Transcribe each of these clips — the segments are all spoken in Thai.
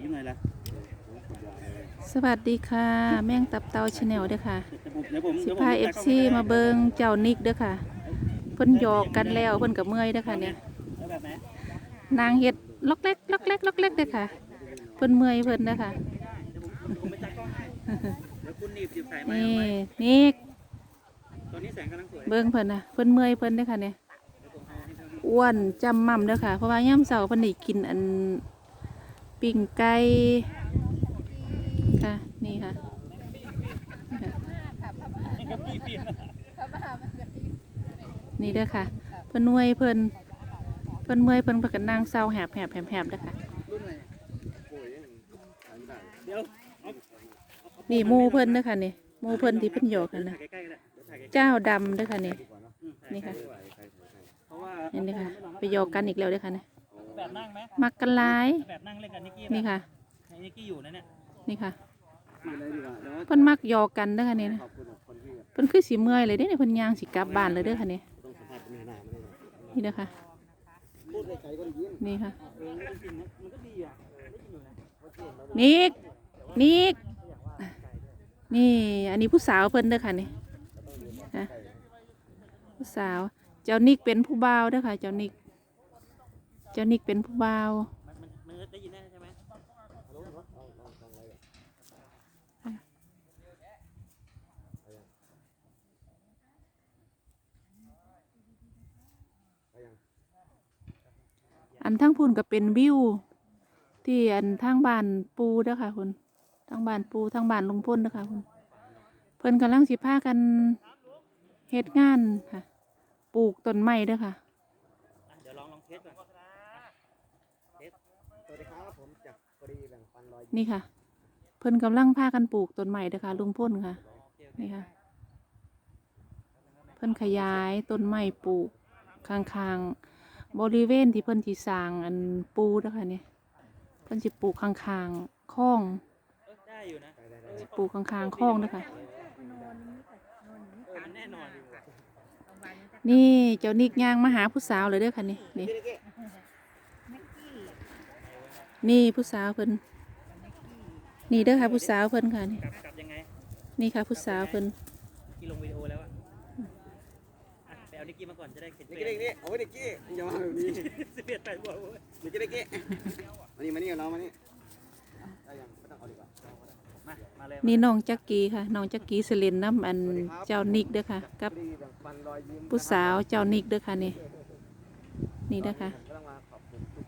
ผีหน่อยละสวัสดีค่ะ แม่งตับเตาชาแนลเด้อค่ะเดี๋ยวผมเดี๋ยวผมสิเดี๋ยวผมพาเอจะฟซีมาเบิงเจ้านิกเด้อค่ะ เพิ่นหยอกกันแล้วเพิ่นกับเมื่อยเด้อค่ะเนี่ยเอาแบบไหนนางเฮ็ดล็อกเล็กล็อกเล็กล็อกเล็กเด้อค่ะ เพิ่นเมื่อยเพิ่นเด้อค่ะเดี๋ยวผมผมไปจัดกล้องให้เดี๋ยวคุณหนีบหยิบสายไม้นี่เอาไว้นิกตอนนี้แสงกำลังสวยเบิ่งเพิ่นน่ะเพิ่นเมื่อยเพิ่นเด้อค่ะเนี่ยเดี๋ยวผมเอาให้เท่านี้อ้วนจำม่ำเด้อค่ะ เพราะว่ายามเช้าเพิ่นได้กินอัน ปิ้งไก่ค่ะ นี่ค่ะนี่เด้อค่ะ เพิ่นเมื่อยเพิ่นเพิ่นเมื่อยเพิ่นเพิ่นก็นั่งเศร้าแหบแหบแหบแหบเด้อค่ะรุ่นอะไรเดี๋ยวเอานี่หมูเพิ่นเด้อค่ะนี่หมูเพิ่นที่เพิ่นหยอกกันนะถ่ายใกล้ๆก็ได้เดี๋ยวถ่ายใกล้เจ้าดำเด้อค่ะนี่ๆอืมนี่ค่ะเพราะว่าเห็นเด้อค่ะไปหยอกกันอีกแล้วเด้อค่ะนี่ แบบนั่งไหมมักกันหลายแบบนั่งเล่นกับนิกกี้นี่ค่ะไหนนิกกี้อยู่นะเนี่ยนี่ค่ะมาเลยดีกว่าเดี๋ยวเพิ่นมักหยอกกันเด้อค่ะนี่นะขอบคุณคนที่เพิ่นคือสิเมื่อยเลยเด้เนี่ยเพิ่นย่างสิกลับบ้านเลยเด้อค่ะนี่ต้องสัมภาษณ์เป็นหน้าไม่ได้นี่เด้อค่ะพูดใครก็ได้ยินนี่ค่ะเออจริงๆนะมันก็ดีอะได้ยินอยู่นะนิกนิกนี่ อันนี้ผู้สาวเพิ่นเด้อค่ะนี่นะผู้สาว เจ้านิกเป็นผู้บ่าวเด้อค่ะ เจ้านิก เจ้านิกเป็นผู้บ่าวมันมันมันได้ยินได้ใช่ไหมอันทั้งพุ่นก็เป็นวิวที่อันทางบ้านปูเด้อค่ะคุณทางบ้านปูทางบ้านลุงพ่นเด้อค่ะคุณเพิ่นกำลังสิพากันเฮ็ดงานค่ะ ปลูกต้นไม้เด้อค่ะอะเดี๋ยวลองลองเทสก่อนเทสส วัสดีครับผมจากกรีแบ่งปันรอยยิ้มนี่ค่ะ เพิ่นกำลังพากันปลูกต้นไม้เด้อค่ะลุงพ่นค่ะโอเคโอเคนี่ค่ะ เพิ่นขยายต้นไม้ปลูกข้างๆบริเวณที่เพิ่นสิสร้างอันปูเด้อค่ะเนี่ยเพิ่นสิปลูกข้างๆคลองเออได้อยู่นะสิปลูกข้างๆคลองเด้อค่ะเออมันแน่นอนอยู่ว่ะนี่เจ้านิกย่างมาหาผู้สาวเลยเด้อค่ะนี่นี่ นี่ผู้สาวเพิ่นนี่เด้อค่ะผู้สาวเพิ่นค่ะนี่กลับกลับยังไงนี่ค่ะผู้สาวเพิ่นกี่ลงวิดีโอแล้วอะอะไปเอานิกกี้มาก่อนจะได้เข็นนิกกี้นิกกี้เอาไว้นิกกี้อย่ามาแบบนี้สิบเอ็ดแปดบวกเว้ยนิกกี้นิกกี้มานี่มานี่กับเรามานี่ได้ยังไม่ต้องเอาดีกว่ามามาเลยนี่น้องจักกีค่ะน้องจักกีสเลนน้ำอันเจ้านิกเด้อค่ะกับดีแบ่งปันรอยยิ้มผู้สาวเจ้านิกเด้อค่ะนี่นี่เด้อค่ะผมก็ต้องมาขอบคุณทุก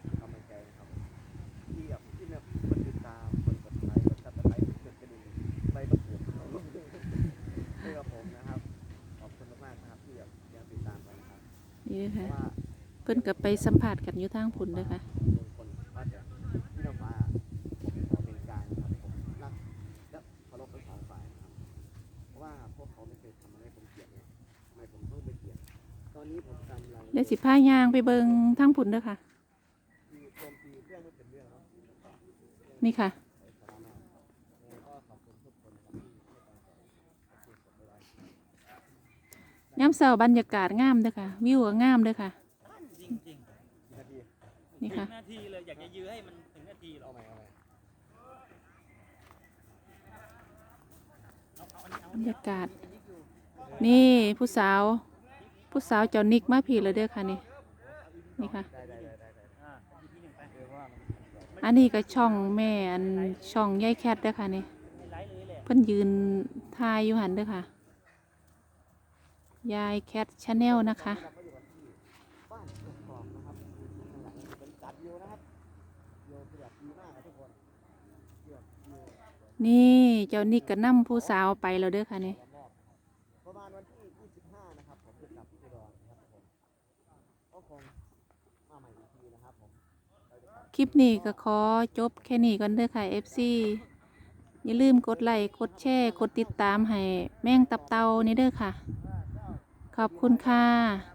นะครับนี่เด้อเพค่ะราะว่าเพิ่นกับไปสัมผัสกันอยู่ทางพุ่นเด้อค่ะบางคนว่าจะที่เรามาผมขอเป็นกลางนะครับผมรักและเคารพทั้งสองฝ่ายนะครับเพราะว่าพวกเขาไม่เคยทำอะไรให้ผมเกลียดไงทำไมผมต้องไปเกลียดตอนนี้ผมกำลังเดี๋ยวสิพายางไปเบิงทางพุ่นเด้อค่ะคือโจมตีเรื่องไม่เป็นเรื่องเนาะนี่ค่ะไปสาระมาแล้วก็ขอบคุณทุกคนนะครับที่ให้กำลังใจขอบคุณผมด้วย ยามเช้าบรรยากาศงามเด้อค่ะ วิวก็งามเด้อค่ะ จริงจริงกี่นาทีนี่ค่ะถึงนาทีเลยอยากจะยื้อให้มันถึงนาทีหรอเอาใหม่เอาใหม่เอาเอาอันนี้เอาบรรยากาศ นี่ผู้สาว ผู้สาวเจ้านิกมาพี่เลยเด้อค่ะนี่ นี่ค่ะ ได้ได้ได้ได้ได้อ่าอีกทีหนึ่งไปเออเพราะว่ามันอันนี้ก็ช่องแม่อันช่องยายแคทเด้อค่ะนี่ไม่ไลฟ์เลยแหละเพิ่นยืนทายอยู่หันเด้อค่ะ ยายแคทชาแนลนะคะนกกอกนะครับคือข้างหลังเป็นจัดอยู่นะครับโยคือแบบดีมากครับทุกคนเกือบโยนี่เจ้านิกก็นำผู้สาวไปแล้วเด้อค่ะนี่ประมาณวันที่25นะครับผมจะกลับอุดรนะครับผมก็คงมาใหม่อีกทีนะครับผมคลิปนี้ก็ขอจบแค่นี้ก่อนเด้อค่ะ FC อย่าลืมกดไลค์กดแชร์กดติดตามให้แม่งตับเตานี่เด้อค่ะ ขอบคุณค่ะ